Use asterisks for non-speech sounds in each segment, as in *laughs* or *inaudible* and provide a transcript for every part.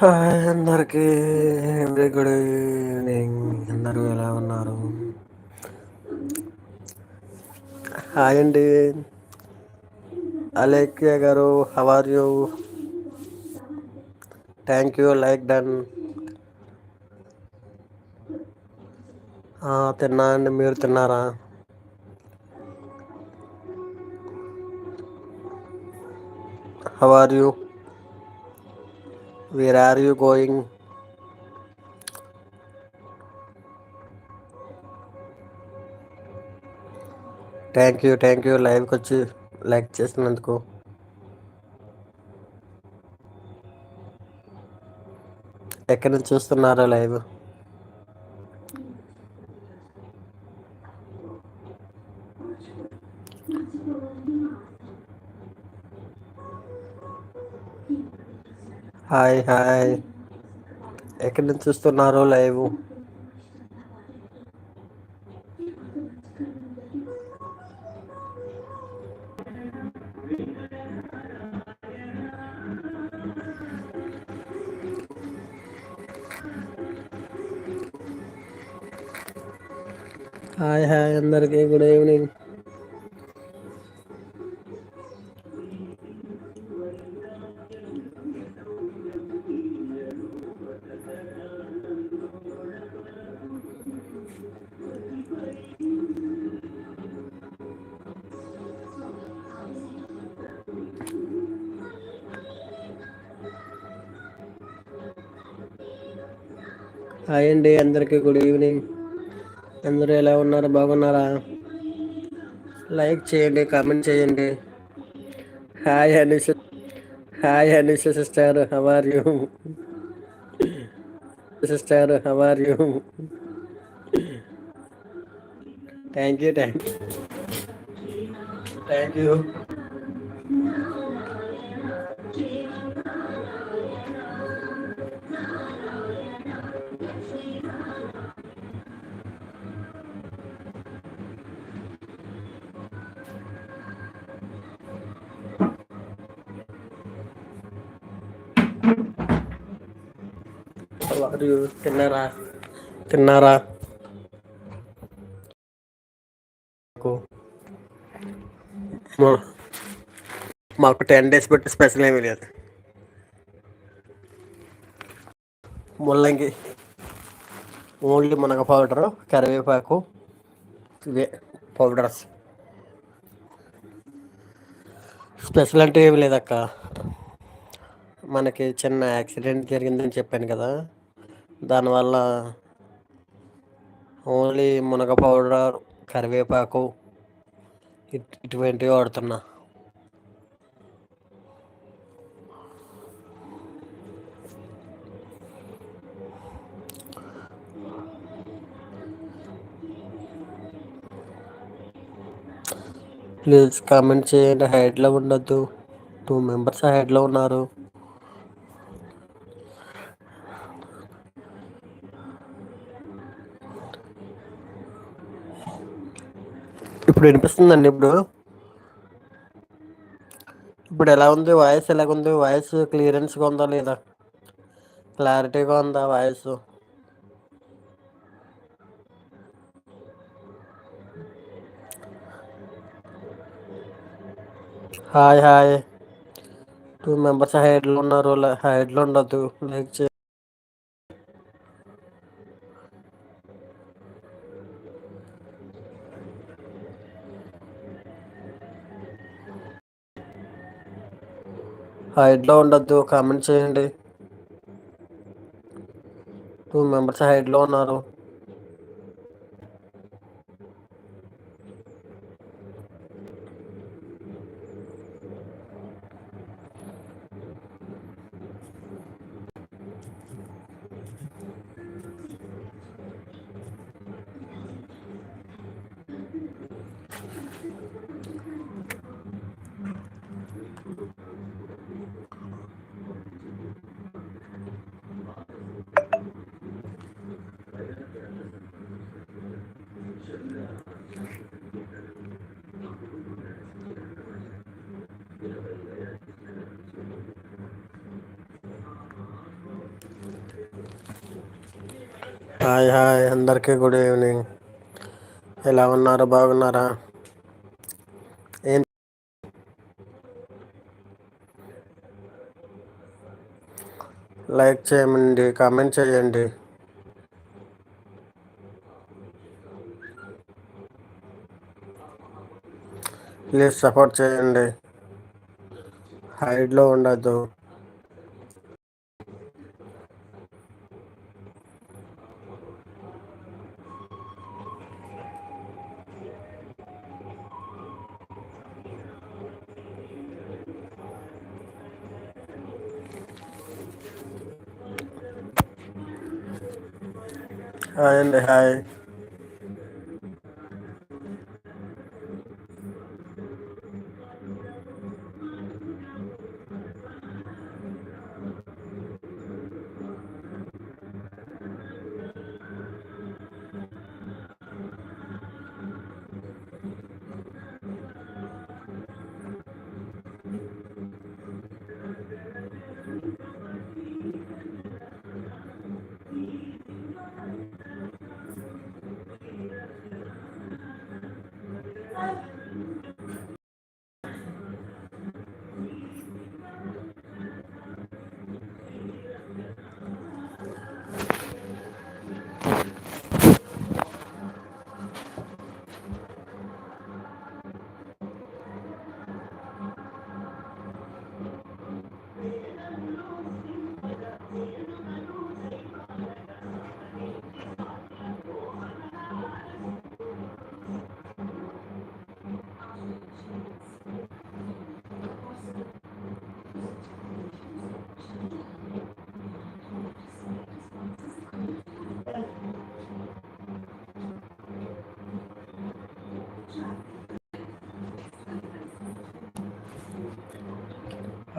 Hi అందరికీ. Very good evening. అందరూ ఎలా ఉన్నారు? హాయ్ అండి. Alekhya garu how are you thank you like done తిన్నా అండి. మీరు తిన్నారా? How are you where are you going thank you thank you లైవ్కి వచ్చి లైక్ చేసినందుకు. ఎక్కడి నుంచి చూస్తున్నారా లైవ్ హాయ్ హాయ్. ఎక్కడి నుంచి చూస్తున్నారు లైవ్? Hi hi. అందరికీ గుడ్ ఈవినింగ్. హాయ్ అండి అందరికీ గుడ్ ఈవినింగ్ అందరూ ఎలా ఉన్నారు? బాగున్నారా? లైక్ చేయండి కామెంట్ చేయండి. Hi Anusha hi Anusha sister how are you sister how you thank you thank you thank you వారు తిన్నారా? తిన్నారా? మాకు టెన్ డేస్ పెట్టి స్పెషల్ ఏమీ లేదు. ముల్లంగి ఓన్లీ మునగ పౌడరు కరివేపాకు ఇవే పౌడర్స్. స్పెషల్ అంటే ఏమి లేదక్క. మనకి చిన్న యాక్సిడెంట్ జరిగిందని చెప్పాను కదా. దానివల్ల ఓన్లీ మునగ పౌడర్ కరివేపాకు ఇట్- ఇటువంటివి వాడుతున్నా. ప్లీజ్ కామెంట్ చేయండి. హైడ్లో ఉండొద్దు. టూ మెంబర్స్ హైడ్లో ఉన్నారు. ఇప్పుడు వినిపిస్తుందండి ఇప్పుడు? ఇప్పుడు ఎలా ఉంది వాయిస్? ఎలాగుంది వాయిస్? క్లియరెన్స్గా ఉందా లేదా? క్లారిటీగా ఉందా voice? Hi hi. Two members హైడ్లో ఉన్నారు. హైడ్లో ఉండొద్దు. లైక్ చే హైడ్లో ఉండొద్దు కామెంట్ చేయండి. టూ మెంబర్స్ హైడ్లో ఉన్నారు. Hi hi. అందరికీ గుడ్ ఈవినింగ్. ఎలా ఉన్నారు? బాగున్నారా? ఏం లైక్ చేయమండి కామెంట్ చేయండి. ప్లీజ్ సపోర్ట్ చేయండి. హైడ్లో ఉండద్దు. హాయ్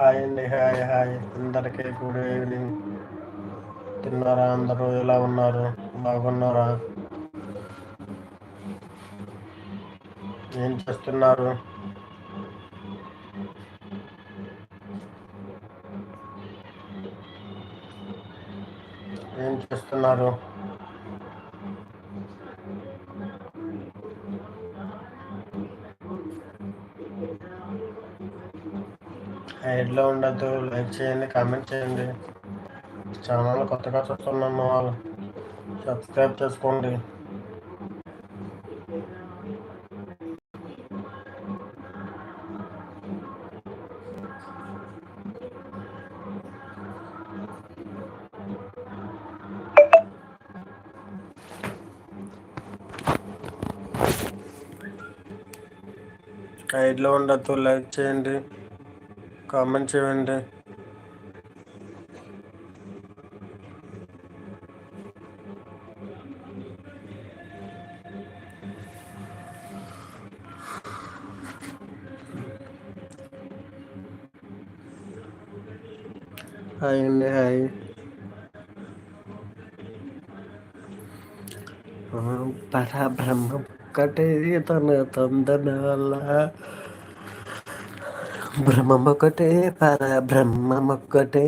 హాయ్ అండి హాయ్ హాయ్. అందరికీ గుడ్ ఈవినింగ్ తిన్నారా? అందరూ ఎలా ఉన్నారు? బాగున్నారా? ఏం చేస్తున్నారు? ఏం చేస్తున్నారు? సైడ్లో ఉండద్దు లైక్ చేయండి కామెంట్ చేయండి. ఛానల్ కొత్తగా చూస్తున్నాం వాళ్ళు సబ్స్క్రైబ్ చేసుకోండి. సైడ్లో ఉండద్దు లైక్ చేయండి. కామెంట్ చేయండి. హాయ్ అండి హాయ్ పరబ్రహ్మ ఒక్కటే తన తందనాల బ్రహ్మమొక్కటే పర బ్రహ్మమొక్కటే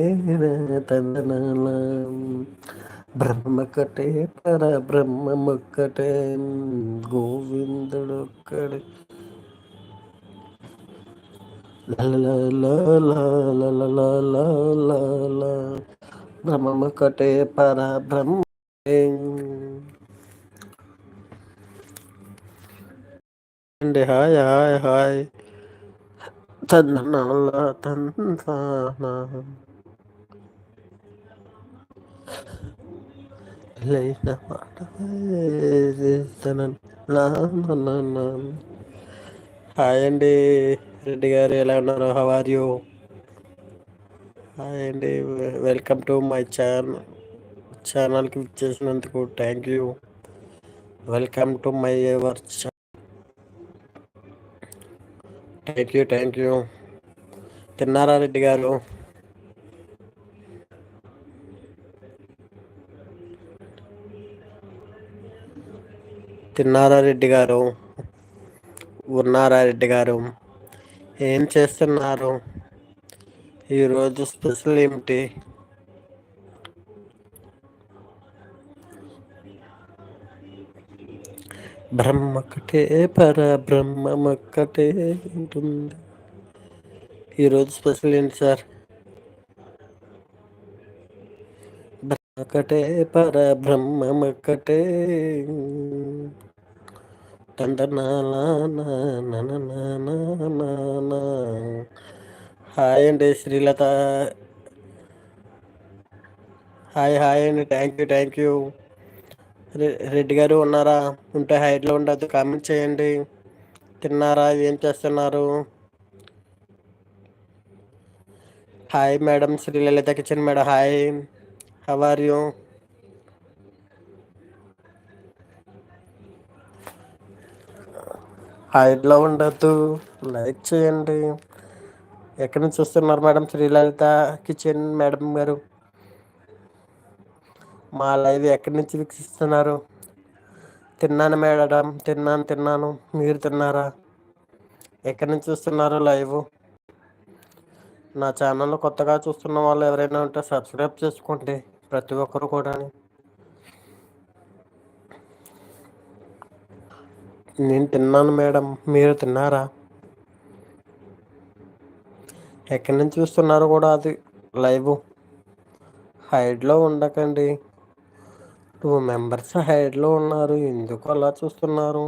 తందనాల. బ్రహ్మకటే పర బ్రహ్మమొక్కటే గోవిందుడొక్కడే. బ్రహ్మమొక్కటే పర బ్రహ్మ అండి హాయ్ హాయ్ హాయ్. తందనాల తందాన లేచిన మాట హాయ్ అండి రెడ్డి గారు ఎలా ఉన్నారు? హౌ ఆర్ యూ హాయ్ అండి వెల్కమ్ టు మై ఛానల్ ఛానల్కి ఇచ్చేసినందుకు thank you welcome to my ever thank you thank you తిన్నారా రెడ్డి గారు? తిన్నారా రెడ్డి గారు? ఉన్నారా రెడ్డి గారు? ఏం చేస్తున్నారు? ఈరోజు స్పెషల్ ఏమిటి బ్రహ్మకటే పర బ్రహ్మమక్కటే ఉంటుంది ఈరోజు స్పెషల్ ఏంటి సార్? బ్రహ్మకటే పర బ్రహ్మమక్కటే తందనాలా హాయ్ అండి శ్రీలత. హాయ్ హాయ్ అండి. Thank you thank you Reddy garu ఉన్నారా? ఉంటే హైట్లో ఉండద్దు కామెంట్ చేయండి. తిన్నారా? ఏం చేస్తున్నారు? Hi madam Srilalitha kitchen madam hi. How are you? హైట్లో ఉండద్దు లైక్ చేయండి. ఎక్కడి నుంచి వస్తున్నారు మేడం శ్రీలలిత కిచెన్ మేడం గారు? మా లైవ్ ఎక్కడి నుంచి వీక్షిస్తున్నారు? తిన్నాను మేడం తిన్నాను తిన్నాను. మీరు తిన్నారా? ఎక్కడి నుంచి చూస్తున్నారు లైవ్? నా ఛానల్ కొత్తగా చూస్తున్న వాళ్ళు ఎవరైనా ఉంటే సబ్స్క్రైబ్ చేసుకోండి. ప్రతి ఒక్కరు కూడా. నేను తిన్నాను మేడం. మీరు తిన్నారా? ఎక్కడి నుంచి చూస్తున్నారు కూడా అది లైవ్? హైడ్లో ఉండకండి. టూ మెంబర్స్ హైడ్లో ఉన్నారు. ఎందుకు అలా చూస్తున్నారు?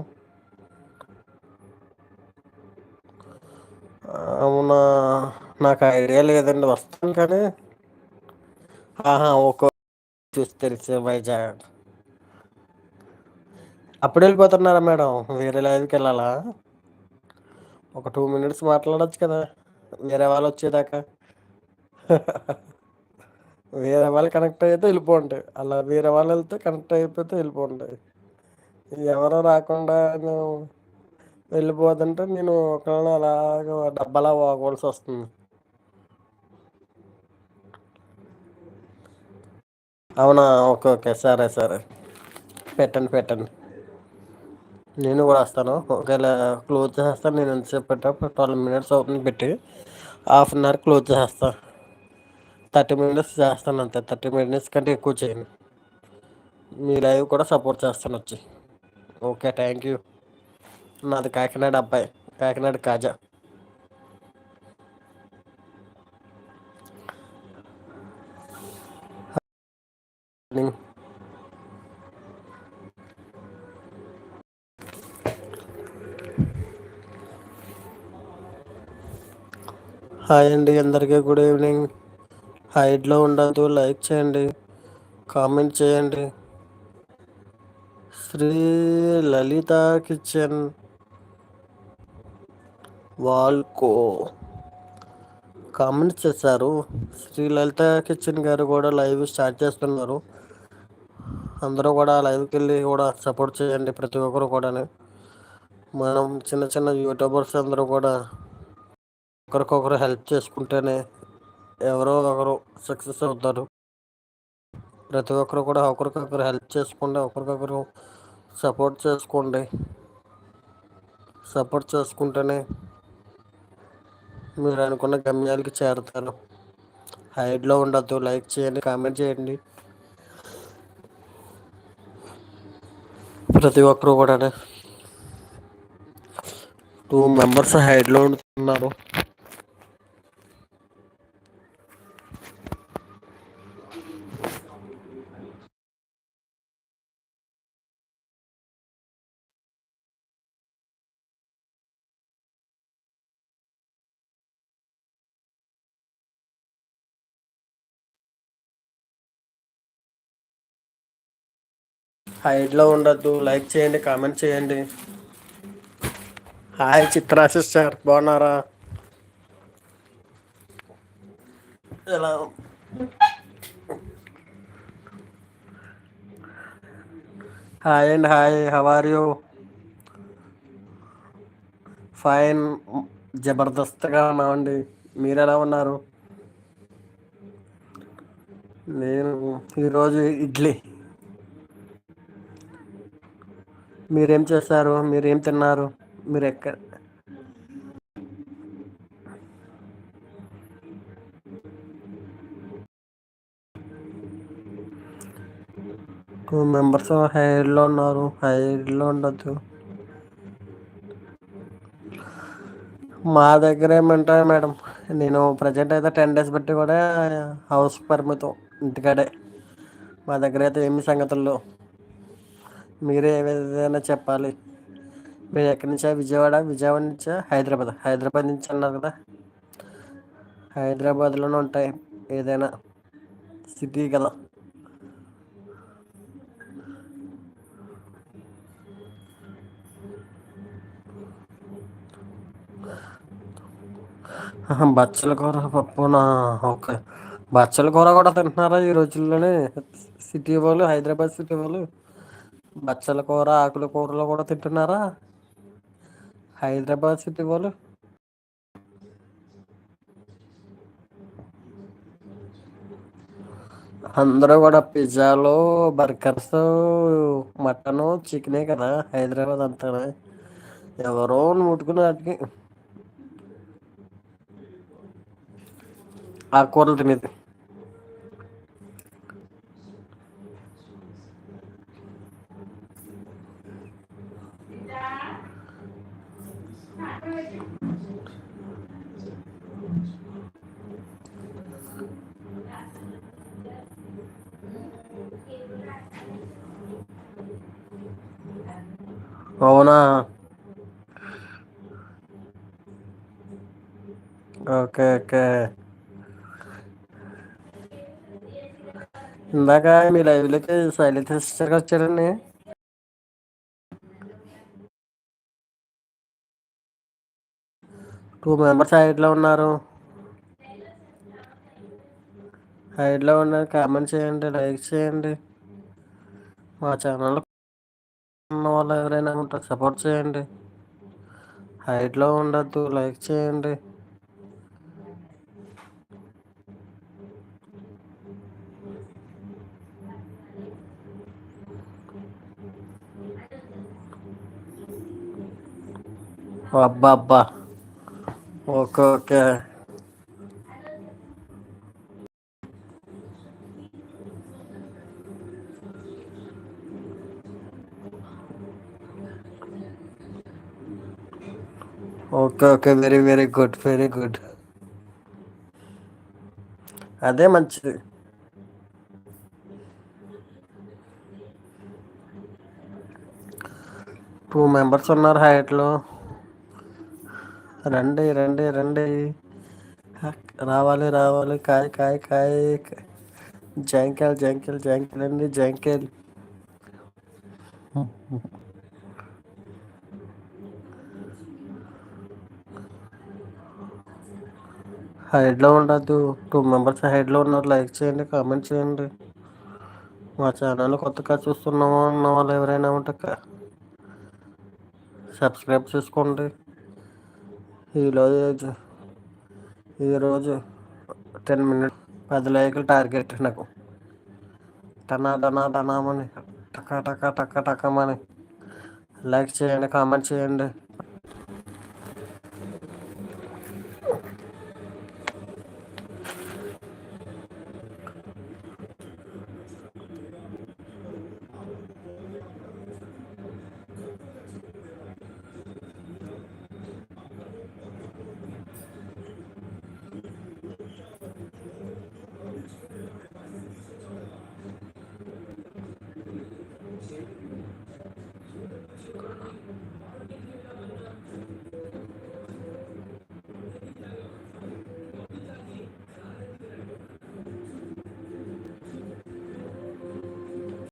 అవునా? నాకు ఐడియా లేదండి. వస్తాను కానీ. ఆహా ఒక్కో చూసి తెలిసే వైజాగ్. అప్పుడు వెళ్ళిపోతున్నారా మేడం? వేరే లైవ్కి వెళ్ళాలా? ఒక టూ మినిట్స్ మాట్లాడచ్చు కదా. వేరే వాళ్ళు వచ్చేదాకా. *laughs* వేరే వాళ్ళు కనెక్ట్ అయితే వెళ్ళిపోంటాయి అలా వేరే వాళ్ళు వెళ్తే కనెక్ట్ అయిపోతే వెళ్ళిపోంటాయి ఎవరో రాకుండా నేను వెళ్ళిపోతుంటే నేను ఒకళ్ళని అలాగ డబ్బలా పోకవలసి వస్తుంది. అవునా? Okay okay. సరే సరే. పెట్టండి పెట్టండి. నేను కూడా వస్తాను. ఒకవేళ క్లోజ్ చేస్తాను నేను ఎంతసేపు పెట్టా? ట్వెల్వ్ మినిట్స్ అవుతుంది పెట్టి. హాఫ్ అన్ అవర్ క్లోజ్ చేస్తాను థర్టీ మినిట్స్ చేస్తాను అంతే థర్టీ మినిట్స్ కంటే ఎక్కువ చేయను. మీ లైవ్ కూడా సపోర్ట్ చేస్తాను వచ్చి. ఓకే థ్యాంక్ యూ నాది కాకినాడ అబ్బాయి. కాకినాడ కాజా. హాయ్ అండి అందరికీ గుడ్ ఈవినింగ్ హైడ్లో ఉండదు లైక్ చేయండి కామెంట్ చేయండి. శ్రీ లలిత కిచెన్ వాల్కో. కామెంట్స్ చేశారు. శ్రీ లలిత కిచెన్ గారు కూడా లైవ్ స్టార్ట్ చేస్తున్నారు. అందరూ కూడా లైవ్కి వెళ్ళి కూడా సపోర్ట్ చేయండి ప్రతి ఒక్కరు కూడా మనం చిన్న చిన్న యూట్యూబర్స్ అందరూ కూడా ఒకరికొకరు హెల్ప్ చేసుకుంటేనే ఎవరో ఒకరు సక్సెస్ అవుతారు. ప్రతి ఒక్కరు కూడా ఒకరికొకరు హెల్ప్ చేసుకోండి ఒకరికొకరు సపోర్ట్ చేసుకోండి. సపోర్ట్ చేసుకుంటేనే మీరు అనుకున్న గమ్యాలకి చేరుతారు. హైడ్లో ఉండద్దు లైక్ చేయండి కామెంట్ చేయండి. ప్రతి ఒక్కరు కూడా టూ మెంబర్స్ హైడ్లో ఉంటున్నారు. హైడ్లో ఉండొద్దు. లైక్ చేయండి కామెంట్ చేయండి. హాయ్ చిత్రా సిస్టర్ బాగున్నారా? ఎలా hi and hi how are you fine జబర్దస్త్గా ఉన్నామండి. మీరు ఎలా ఉన్నారు? నేను ఈరోజు ఇడ్లీ. మీరేం చేశారు? మీరేం తిన్నారు? మీరు ఎక్కడ టూ మెంబర్స్ హైలో ఉన్నారు. హైలో ఉండొచ్చు మా దగ్గర ఏమంటారు మేడం? నేను ప్రజెంట్ అయితే టెన్ డేస్ బట్టి కూడా హౌస్ పరిమితం ఇంటికాడే. మా దగ్గర అయితే ఏమి సంగతుల్లో మీరే ఏదైనా చెప్పాలి? మీరు ఎక్కడి నుంచా? విజయవాడ? విజయవాడ నుంచా? హైదరాబాద్? హైదరాబాద్ నుంచి అన్నారు కదా. హైదరాబాద్లోనే ఉంటాయి ఏదైనా సిటీ కదా. బచ్చల కూర పప్పునా? ఓకే. బచ్చల కూర కూడా తింటున్నారా ఈ రోజుల్లోనే? సిటీ వాళ్ళు హైదరాబాద్ సిటీ వాళ్ళు? బచ్చల కూర ఆకుల కూరలు కూడా తింటున్నారా? హైదరాబాద్ సిటీ వాళ్ళు? అందరూ కూడా పిజ్జాలు బర్గర్స్ మటను చికెనే కదా హైదరాబాద్ అంతా ఎవరో ముట్టుకుని వాటికి ఆ ఆకుకూరలు తినేది అవునా ఓకే ఓకే ఇందాక మీ లైవ్లోకి శైలజ సిస్టర్ వచ్చారండి టూ మెంబర్స్ సైడ్లో ఉన్నారు హైడ్లో ఉన్నారు కామెంట్ చేయండి లైక్ చేయండి మా ఛానల్ ఉన్న వాళ్ళు ఎవరైనా ఉంటారు సపోర్ట్ చేయండి హైట్లో ఉండద్దు లైక్ చేయండి అబ్బా అబ్బా okay okay. Okay okay. Very very good very good. అదే మంచిది. టూ మెంబర్స్ ఉన్నారు హైట్లో. రండి రండి రండి. రావాలి రావాలి. కాయ కాయ కాయ. జాంకాయలు జాంకాయలు జాంకాయలు అండి జాంకాయలు. హైడ్లో ఉండద్దు. టూ మెంబర్స్ హైడ్లో ఉన్నారు. లైక్ చేయండి కామెంట్ చేయండి. మా ఛానల్ కొత్తగా చూస్తున్నాము అన్న వాళ్ళు ఎవరైనా ఉంటే సబ్స్క్రైబ్ చేసుకోండి. ఈరోజు ఈరోజు టెన్ మినిట్స్ పది లైకులు టార్గెట్ నాకు. టనా టనా టనామని టక టక టక టకమని లైక్ చేయండి కామెంట్ చేయండి.